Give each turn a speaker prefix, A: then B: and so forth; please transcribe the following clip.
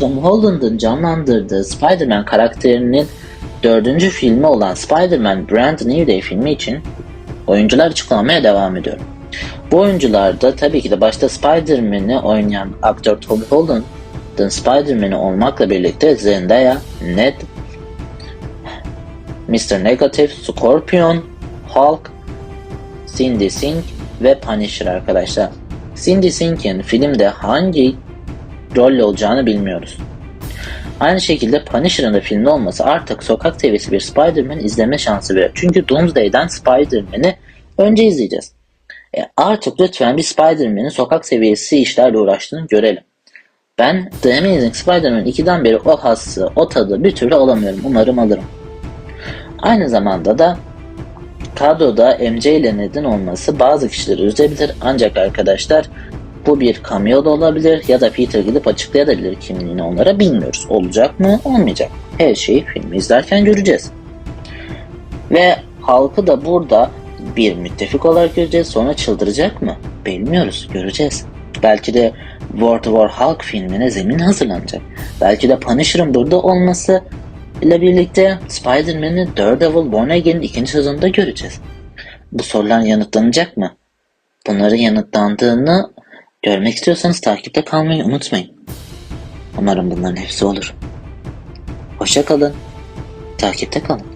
A: Tom Holland'ın canlandırdığı Spider-Man karakterinin dördüncü filmi olan Spider-Man Brand New Day filmi için oyuncular açıklamaya devam ediyor. Bu oyuncularda tabii ki de başta Spider-Man'i oynayan aktör Tom Holland'ın Spider-Man'i olmakla birlikte Zendaya, Ned, Mr. Negative, Scorpion, Hulk, Cindy Sink ve Punisher arkadaşlar. Cindy Sink'in filmde hangi rolle olacağını bilmiyoruz. Aynı şekilde Punisher'ın da filmde olması artık sokak TV'si bir Spider-Man izleme şansı veriyor. Çünkü Doomsday'den Spider-Man'i önce izleyeceğiz. E artık lütfen bir Spider-Man'in sokak seviyesi işlerle uğraştığını görelim. Ben The Amazing Spider-Man 2'den beri o hassı, o tadı bir türlü alamıyorum. Umarım alırım. Aynı zamanda da kadroda MJ ile Ned'in olması bazı kişileri üzebilir ancak arkadaşlar bu bir cameo da olabilir ya da Peter gidip açıklayabilir kimliğini onlara bilmiyoruz. Olacak mı olmayacak. Her şeyi filmi izlerken göreceğiz. Ve halkı da burada bir müttefik olarak göreceğiz. Sonra çıldıracak mı? Bilmiyoruz. Göreceğiz. Belki de World War Hulk filmine zemin hazırlanacak. Belki de Punisher'ın burada olması ile birlikte Spider-Man'i Daredevil Born Again'in ikinci sezonunda göreceğiz. Bu sorular yanıtlanacak mı? Bunların yanıtlandığını görmek istiyorsanız takipte kalmayı unutmayın. Umarım bunların hepsi olur. Hoşça kalın. Takipte kalın.